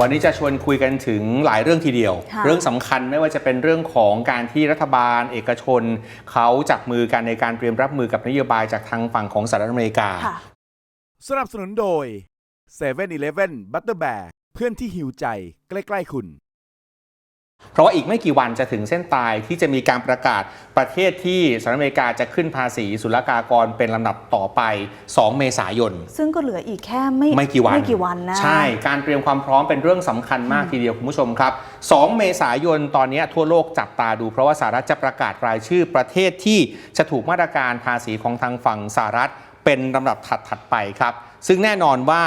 วันนี้จะชวนคุยกันถึงหลายเรื่องทีเดียวค่ะเรื่องสำคัญไม่ว่าจะเป็นเรื่องของการที่รัฐบาล เอกชน เขาจับมือกันในการเตรียมรับมือกับนโยบายจากทางฝั่งของสหรัฐอเมริกาค่ะสนับสนุนโดย7 e เ e ่ e อบัตเตอร์แบกเพื่อนที่หิวใจใกล้ ๆ คุณ เพราะว่าอีกไม่กี่วันจะถึงเส้นตายที่จะมีการประกาศประเทศที่สหรัฐอเมริกาจะขึ้นภาษีศุลกากรเป็นลำดับต่อไป 2 เมษายน ซึ่งก็เหลืออีกแค่ไม่ไม่กี่วันไม่กี่วันนะ ใช่ การเตรียมความพร้อมเป็นเรื่องสำคัญมากทีเดียวคุณผู้ชมครับ 2 เมษายนตอนนี้ทั่วโลกจับตาดูเพราะว่าสหรัฐจะประกาศรายชื่อประเทศที่จะถูกมาตรการภาษีของทางฝั่งสหรัฐเป็นลำดับถัดๆไปครับ ซึ่งแน่นอนว่า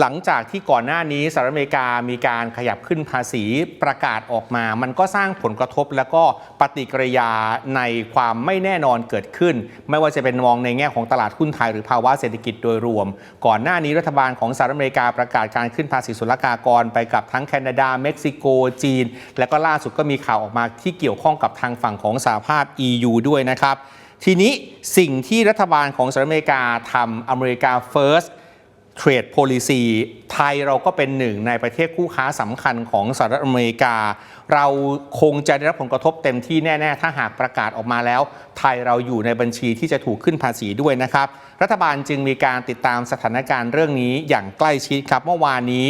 หลังจากที่ก่อนหน้านี้สหรัฐอเมริกามีการขยับขึ้นภาษีประกาศออกมา มันก็สร้างผลกระทบ แล้วก็ปฏิกิริยาในความไม่แน่นอนเกิดขึ้น ไม่ว่าจะเป็นมองในแง่ของตลาดหุ้นไทยหรือภาวะเศรษฐกิจโดยรวม ก่อนหน้านี้รัฐบาลของสหรัฐอเมริกาประกาศการขึ้นภาษีศุลกากรไปกับทั้งแคนาดา เม็กซิโก จีน และก็ล่าสุดก็มีข่าวออกมาที่เกี่ยวข้องกับทางฝั่งของสหภาพ EU ด้วยนะครับ ทีนี้สิ่งที่รัฐบาลของสหรัฐอเมริกาทำอเมริกา First เทรดโพลิซี ไทยเราก็เป็นหนึ่งในประเทศคู่ค้าสำคัญของสหรัฐอเมริกา เราคงจะได้รับผลกระทบเต็มที่แน่ ๆ ถ้าหากประกาศออกมาแล้ว ไทยเราอยู่ในบัญชีที่จะถูกขึ้นภาษีด้วยนะครับ รัฐบาลจึงมีการติดตามสถานการณ์เรื่องนี้อย่างใกล้ชิดครับเมื่อวานนี้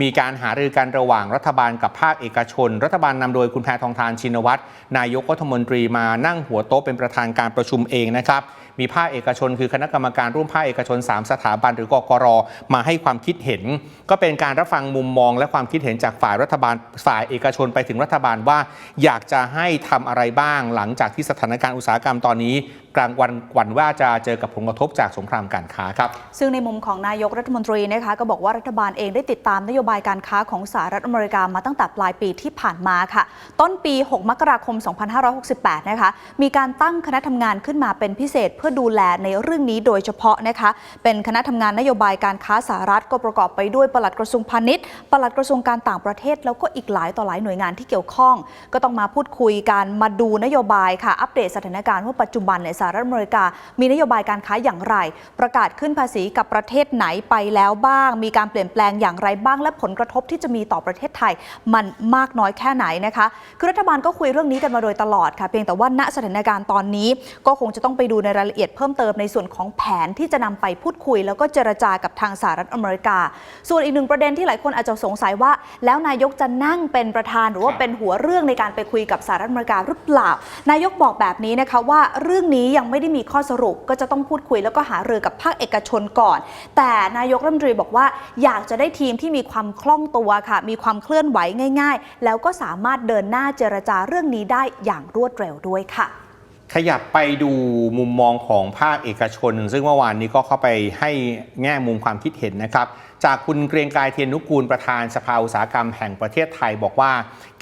มีการหารือกันระหว่างรัฐบาลกับภาคเอกชน รัฐบาลนำโดยคุณแพทองทานชินวัตรนายกรัฐมนตรีมานั่งหัวโต๊ะเป็นประธานการประชุมเองนะครับมีภาคเอกชน คือคณะกรรมการร่วมภาคเอกชน 3 สถาบันหรือกกรมาให้ความคิดเห็นก็เป็นการรับฟังมุมมองและความคิดเห็นจากฝ่ายรัฐบาลฝ่ายเอกชนไปถึงรัฐบาลว่า อยากจะให้ทำอะไรบ้างหลังจากที่สถานการณ์อุตสาหกรรมตอนนี้ กลางวันวั่นว่าจะเจอกับผลกระทบจากสงครามการค้าครับ ซึ่งในมุมของนายกรัฐมนตรีนะคะก็บอกว่ารัฐบาลเองได้ติดตามนโยบายการค้าของสหรัฐอเมริกามาตั้งแต่ปลายปีที่ผ่านมาค่ะ ต้นปี 6 มกราคม 2568 นะคะ มีการตั้งคณะทำงานขึ้นมาเป็นพิเศษเพื่อดูแลในเรื่องนี้โดยเฉพาะนะคะ เป็นคณะทำงานนโยบายการค้าสหรัฐก็ประกอบไปด้วยปลัดกระทรวงพาณิชย์ปลัดกระทรวงการต่างประเทศ แล้วก็อีกหลายต่อหลายหน่วยงานที่เกี่ยวข้อง ก็ต้องมาพูดคุยกันมาดูนโยบายค่ะ อัปเดตสถานการณ์ว่าปัจจุบันในยสหรัฐอเมริกา มีนโยบายการค้าอย่างไร ประกาศขึ้นภาษีกับประเทศไหนไปแล้วบ้าง มีการเปลี่ยนแปลงอย่างไรบ้าง และผลกระทบที่จะมีต่อประเทศไทย มันมากน้อยแค่ไหนนะคะ คือรัฐบาลก็คุยเรื่องนี้กันมาโดยตลอดค่ะ เพียงแต่ว่าณสถานการณ์ตอนนี้ ก็คงจะต้องไปดูในรายละเอียดเพิ่มเติมในส่วนของแผนที่จะนำไปพูดคุย แล้วก็เจรจากับทางสหรัฐอเมริกา ส่วนอีกหนึ่งประเด็นที่หลายคนอาจจะสงสัยว่า แล้วนายกจะนั่งเป็นประธานหรือว่าเป็นหัวเรื่องในการไปคุยกับสหรัฐอเมริกาหรือเปล่า นายกบอกแบบนี้นะคะว่าเรื่องนี้ยังไม่ได้มีข้อสรุปก็จะต้องพูดคุยแล้วก็หารือกับภาคเอกชนก่อน แต่นายกรัฐมนตรีบอกว่าอยากจะได้ทีมที่มีความคล่องตัวค่ะ มีความเคลื่อนไหวง่าย ๆ แล้วก็สามารถเดินหน้าเจรจาเรื่องนี้ได้อย่างรวดเร็วด้วยค่ะ ขยับไปดูมุมมองของภาคเอกชน ซึ่งเมื่อวานนี้ก็เข้าไปให้แง่มุมความคิดเห็นนะครับ จากคุณเกรียงกายเทียนนุกูลประธานสภาอุตสาหกรรมแห่งประเทศไทยบอกว่า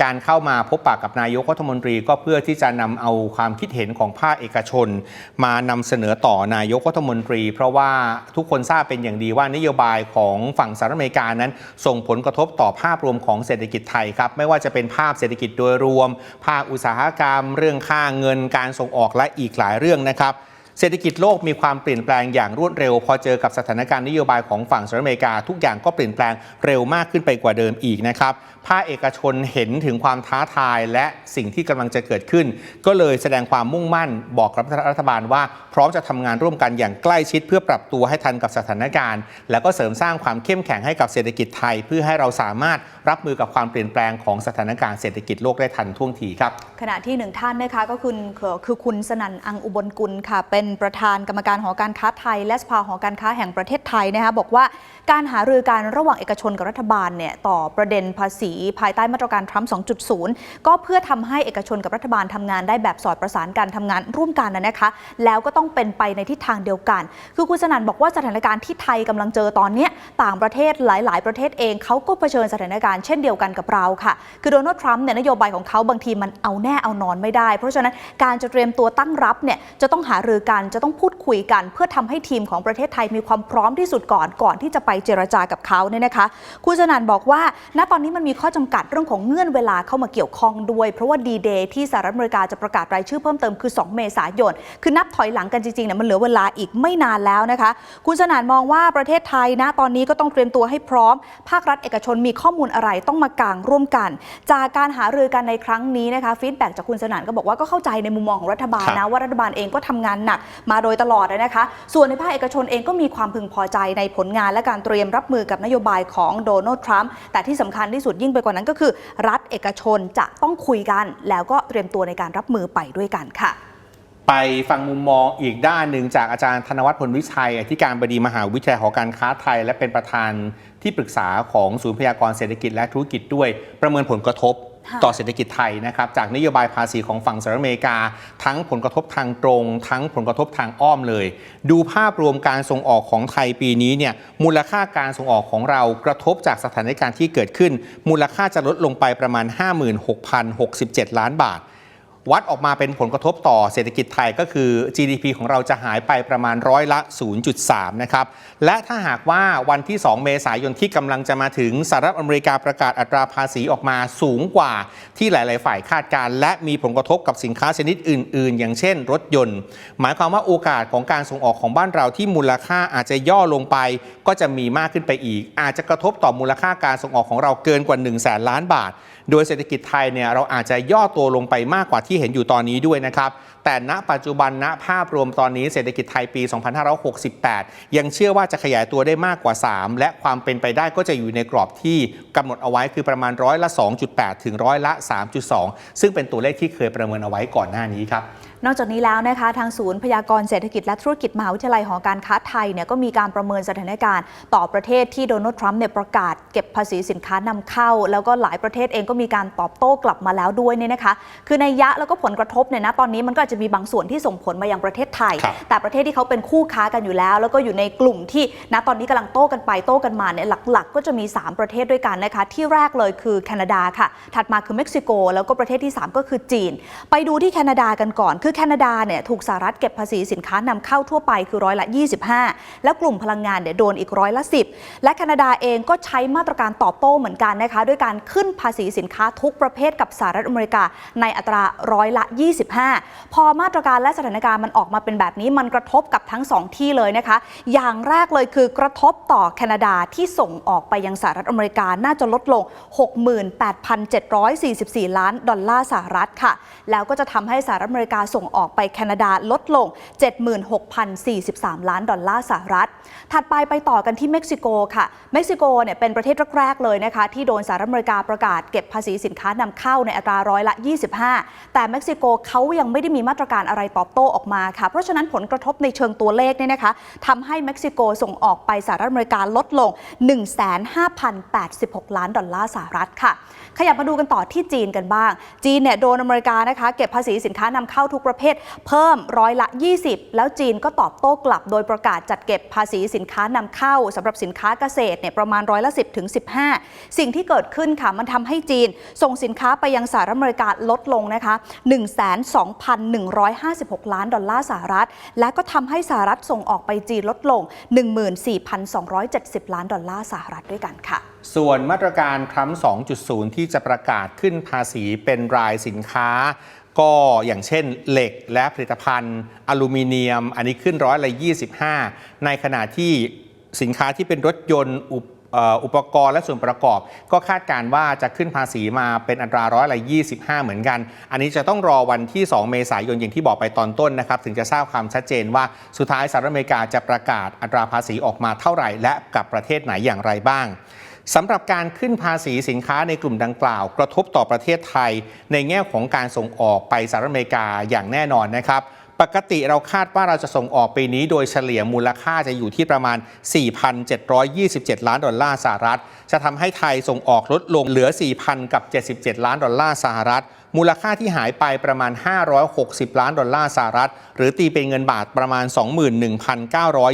การเข้ามาพบปะกับนายกรัฐมนตรีก็เพื่อที่จะนำเอาความคิดเห็นของภาคเอกชน มานำเสนอต่อนายกรัฐมนตรี เพราะว่าทุกคนทราบเป็นอย่างดีว่านโยบายของฝั่งสหรัฐอเมริกานั้น ส่งผลกระทบต่อภาพรวมของเศรษฐกิจไทยครับไม่ว่าจะเป็นภาพเศรษฐกิจโดยรวม ภาคอุตสาหกรรม เรื่องค่าเงินการส่งออกและอีกหลายเรื่องนะครับ เศรษฐกิจโลกมีความเปลี่ยนแปลงอย่างรวดเร็ว พอเจอกับสถานการณ์นโยบายของฝั่งสหรัฐอเมริกา ทุกอย่างก็เปลี่ยนแปลงเร็วมากขึ้นไปกว่าเดิมอีกนะครับภาคเอกชนเห็นถึงความท้าทายและสิ่งที่กำลังจะเกิดขึ้น ก็เลยแสดงความมุ่งมั่นบอกกับรัฐบาลว่า พร้อมจะทำงานร่วมกันอย่างใกล้ชิดเพื่อปรับตัวให้ทันกับสถานการณ์ แล้วก็เสริมสร้างความเข้มแข็งให้กับเศรษฐกิจไทย เพื่อให้เราสามารถรับมือกับความเปลี่ยนแปลงของสถานการณ์เศรษฐกิจโลกได้ทันท่วงทีครับขณะที่หนึ่งท่านนะคะก็คือคือคุณสนั่นอังอุบลกุลค่ะเป็นประธานกรรมการหอการค้าไทย และสภาหอการค้าแห่งประเทศไทยนะคะบอกว่าการหารือกันระหว่างเอกชนกับรัฐบาลเนี่ยต่อประเด็นภาษี ภายใต้มาตรการทรัมป์ 2.0 ก็เพื่อทำให้เอกชนกับรัฐบาลทำงานได้แบบสอดประสานกันทำงานร่วมกันนะนะคะ แล้วก็ต้องเป็นไปในทิศทางเดียวกัน คือคุณสนั่นบอกว่าสถานการณ์ที่ไทยกำลังเจอตอนนี้ต่างประเทศหลาย ๆ ประเทศเองเขาก็เผชิญสถานการณ์เช่นเดียวกันกับเราค่ะ คือโดนัลด์ทรัมป์เนี่ยนโยบายของเขาบางทีมันเอาแน่เอานอนไม่ได้ เพราะฉะนั้นการจะเตรียมตัวตั้งรับเนี่ยจะต้องหารือกันกันจะต้องพูดคุยกัน เพื่อทำให้ทีมของประเทศไทยมีความพร้อมที่สุดก่อนก่อนที่จะไปเจรจากับเขาเนี่ยนะคะคุณสนั่นบอกว่า ณตอนนี้มันมีข้อจำกัดเรื่องของเงื่อนเวลาเข้ามาเกี่ยวข้องด้วย เพราะว่าดีเดย์ที่สหรัฐอเมริกาจะประกาศรายชื่อเพิ่มเติมคือ 2 เมษายน คือนับถอยหลังกันจริงๆเนี่ยมันเหลือเวลาอีกไม่นานแล้วนะคะคุณสนานมองว่าประเทศไทยนะตอนนี้ก็ต้องเตรียมตัวให้พร้อม ภาครัฐเอกชนมีข้อมูลอะไรต้องมากางร่วมกัน จากการหารือกันในครั้งนี้นะคะฟีดแบ็กจากคุณสนานก็บอกว่าก็เข้าใจในมุมมองของรัฐบาลครันะบว่ารัฐบาลเองก็ทำงานหนักมาโดยตลอดนะคะ ส่วนในภาคเอกชนเองก็มีความพึงพอใจในผลงานและการเตรียมรับมือกับนโยบายของโดนัลด์ทรัมป์แต่ที่สำคัญที่สุดยิ่งไปกว่านั้นก็คือ รัฐเอกชนจะต้องคุยกัน แล้วก็เตรียมตัวในการรับมือไปด้วยกันค่ะไปฟังมุมมองอีกด้านหนึ่งจากอาจารย์ธนวัฒน์พลวิชัยอธิการบดีมหาวิทยาลัยหอการค้าไทย และเป็นประธานที่ปรึกษาของศูนย์พยากรเศรษฐกิจและธุรกิจด้วยประเมินผลกระทบ ต่อเศรษฐกิจไทยนะครับจากนโยบายภาษีของฝั่งสหรัฐอเมริกา ทั้งผลกระทบทางตรง ทั้งผลกระทบทางอ้อมเลย ดูภาพรวมการส่งออกของไทยปีนี้เนี่ยมูลค่าการส่งออกของเรากระทบจากสถานการณ์ที่เกิดขึ้น มูลค่าจะลดลงไปประมาณ 56,067 ล้านบาท วัดออกมาเป็นผลกระทบต่อเศรษฐกิจไทยก็คือ GDP ของเราจะหายไปประมาณร้อยละ 0.3 นะครับ และถ้าหากว่าวันที่ 2 เมษายนที่กำลังจะมาถึงสหรัฐอเมริกาประกาศอัตราภาษีออกมาสูงกว่าที่หลาย ๆ ฝ่ายคาดการณ์และมีผลกระทบกับสินค้าชนิดอื่น ๆ อย่างเช่น รถยนต์ หมายความว่าโอกาสของการส่งออกของบ้านเราที่มูลค่าอาจจะย่อลงไป ก็จะมีมากขึ้นไปอีก อาจจะกระทบต่อมูลค่าการส่งออกของเราเกินกว่า1 0 0 0 0แสนล้านบาท โดยเศรษฐกิจไทยเนี่ยเราอาจจะย่อตัวลงไปมากกว่าที่เห็นอยู่ตอนนี้ด้วยนะครับ แต่ณปัจจุบันณภาพรวมตอนนี้เศรษฐกิจไทยปี 2568 ยังเชื่อว่าจะขยายตัวได้มากกว่า 3 และความเป็นไปได้ก็จะอยู่ในกรอบที่กำหนดเอาไว้คือประมาณร้อยละ 2.8 ถึงร้อยละ 3.2 ซึ่งเป็นตัวเลขที่เคยประเมินเอาไว้ก่อนหน้านี้ครับ นอกจากนี้แล้วนะคะทางศูนย์พยากรณ์เศรษฐกิจและธุรกิจมหาวิทยาลัยหอการค้าไทยเนี่ยก็มีการประเมินสถานการณ์ต่อประเทศที่โดนัลด์ทรัมป์เนี่ยประกาศเก็บภาษีสินค้านำเข้า แล้วก็หลายประเทศเองก็มีการตอบโต้กลับมาแล้วด้วยเนี่ยนะคะ คือในยะแล้วก็ผลกระทบเนี่ยนะตอนนี้มันก็อาจจะมีบางส่วนที่ส่งผลมายังประเทศไทย แต่ประเทศที่เขาเป็นคู่ค้ากันอยู่แล้ว แล้วก็อยู่ในกลุ่มที่ณตอนนี้กำลังโต้กันไปโต้กันมาเนี่ยหลัก ๆ ก็จะมี 3 ประเทศด้วยกันนะคะ ที่แรกเลยคือแคนาดาค่ะ ถัดมาคือเม็กซิโก แล้วก็ประเทศที่ 3 ก็คือจีน ไปดูที่แคนาดากันก่อนคือแคนาดาเนี่ยถูกสหรัฐเก็บภาษีสินค้านำเข้าทั่วไปคือร้อยละ 25 แล้วกลุ่มพลังงานเนี่ยโดนอีกร้อยละ 10 และแคนาดาเองก็ใช้มาตรการตอบโต้เหมือนกันนะคะด้วยการขึ้นภาษีสินค้าทุกประเภทกับสหรัฐอเมริกาในอัตราร้อยละ 25 พอมาตรการและสถานการณ์มันออกมาเป็นแบบนี้มันกระทบกับทั้งสองที่เลยนะคะ อย่างแรกเลยคือกระทบต่อแคนาดาที่ส่งออกไปยังสหรัฐอเมริกาน่าจะลดลง 68,744 ล้านดอลลาร์สหรัฐค่ะ แล้วก็จะทำให้สหรัฐอเมริกาส่งออกไปแคนาดาลดลง 76,043 ล้านดอลลาร์สหรัฐ ถัดไปไปต่อกันที่เม็กซิโกค่ะ เม็กซิโกเนี่ยเป็นประเทศแรกๆเลยนะคะ ที่โดนสหรัฐอเมริกาประกาศเก็บภาษีสินค้านำเข้าในอัตราร้อยละ 25 แต่เม็กซิโกเขายังไม่ได้มีมาตรการอะไรตอบโต้ออกมาค่ะ เพราะฉะนั้นผลกระทบในเชิงตัวเลขเนี่ยนะคะทำให้เม็กซิโกส่งออกไปสหรัฐอเมริกาลดลง 15,086 ล้านดอลลาร์สหรัฐค่ะ ขยับมาดูกันต่อที่จีนกันบ้าง จีนเนี่ยโดนอเมริกานะคะ เก็บภาษีสินค้านำเข้าทุกประเภท เพิ่มร้อยละ 20 แล้วจีนก็ตอบโต้กลับ โดยประกาศจัดเก็บภาษีสินค้านำเข้าสำหรับสินค้าเกษตรเนี่ยประมาณร้อยละ 10ถึง15 สิ่งที่เกิดขึ้นค่ะมันทำให้จีน ส่งสินค้าไปยังสหรัฐอเมริกาลดลงนะคะ 12,156 ล้านดอลลาร์สหรัฐ และก็ทำให้สหรัฐส่งออกไปจีนลดลง 14,270 ล้านดอลลาร์สหรัฐด้วยกันค่ะ ส่วนมาตรการทรัมป์2.0 ที่จะประกาศขึ้นภาษีเป็นรายสินค้า ก็อย่างเช่นเหล็กและผลิตภัณฑ์ อลูมิเนียม อันนี้ขึ้นร้อยละ 25 ในขณะที่สินค้าที่เป็นรถยนต์อุปเอ่ออุปกรณ์และส่วนประกอบ ก็คาดการณ์ว่าจะขึ้นภาษีมาเป็นอัตราร้อยละ 25 เหมือนกัน อันนี้จะต้องรอวันที่ 2 เมษายนอย่างที่บอกไปตอนต้นนะครับ ถึงจะทราบความชัดเจนว่าสุดท้ายสหรัฐอเมริกาจะประกาศอัตราภาษีออกมาเท่าไหร่ และกับประเทศไหนอย่างไรบ้าง สำหรับการขึ้นภาษีสินค้าในกลุ่มดังกล่าว กระทบต่อประเทศไทย ในแง่ของการส่งออกไปสหรัฐอเมริกาอย่างแน่นอนนะครับปกติเราคาดว่าเราจะส่งออกปีนี้โดยเฉลี่ยมูลค่าจะอยู่ที่ประมาณ 4,727 ล้านดอลลาร์สหรัฐ จะทำให้ไทยส่งออกลดลงเหลือ 4,000 กับ 77 ล้านดอลลาร์สหรัฐ มูลค่าที่หายไปประมาณ 560 ล้านดอลลาร์สหรัฐ หรือตีเป็นเงินบาทประมาณ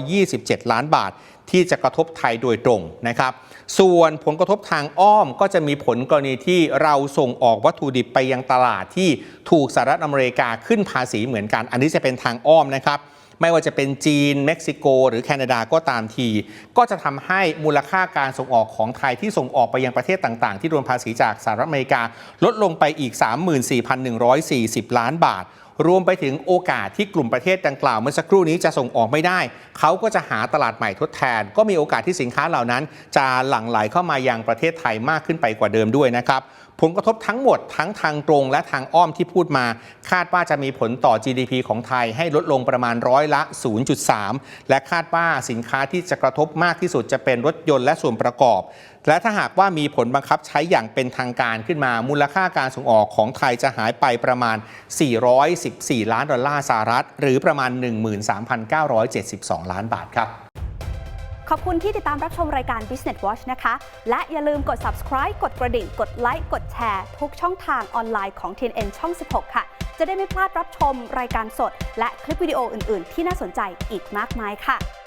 21,927 ล้านบาท ที่จะกระทบไทยโดยตรงนะครับ ส่วนผลกระทบทางอ้อมก็จะมีผลกรณีที่เราส่งออกวัตถุดิบไปยังตลาดที่ถูกสหรัฐอเมริกาขึ้นภาษีเหมือนกัน อันนี้จะเป็นทางอ้อมนะครับ ไม่ว่าจะเป็นจีน เม็กซิโก หรือแคนาดาก็ตามที ก็จะทำให้มูลค่าการส่งออกของไทยที่ส่งออกไปยังประเทศต่าง ๆ ที่รวมภาษีจากสหรัฐอเมริกา ลดลงไปอีก 34,140 ล้านบาทรวมไปถึงโอกาสที่กลุ่มประเทศดังกล่าวเมื่อสักครู่นี้จะส่งออกไม่ได้ เขาก็จะหาตลาดใหม่ทดแทน ก็มีโอกาสที่สินค้าเหล่านั้น จะหลั่งไหลเข้ามายังประเทศไทยมากขึ้นไปกว่าเดิมด้วยนะครับ ผลกระทบทั้งหมดทั้งทางตรงและทางอ้อมที่พูดมา คาดว่าจะมีผลต่อ GDP ของไทยให้ลดลงประมาณร้อยละ 0.3 และคาดว่าสินค้าที่จะกระทบมากที่สุดจะเป็นรถยนต์และส่วนประกอบ และถ้าหากว่ามีผลบังคับใช้อย่างเป็นทางการขึ้นมามูลค่าการส่งออกของไทยจะหายไปประมาณ 414 ล้านดอลลาร์สหรัฐ หรือประมาณ 13,972 ล้านบาทครับ ขอบคุณที่ติดตามรับชมรายการ Business Watch นะคะ และอย่าลืมกด subscribe กดกระดิ่ง กดไลค์กดแชร์ทุกช่องทางออนไลน์ของ TNN ช่อง 16 ค่ะ จะได้ไม่พลาดรับชมรายการสด และคลิปวิดีโออื่น ๆ ที่น่าสนใจอีกมากมายค่ะ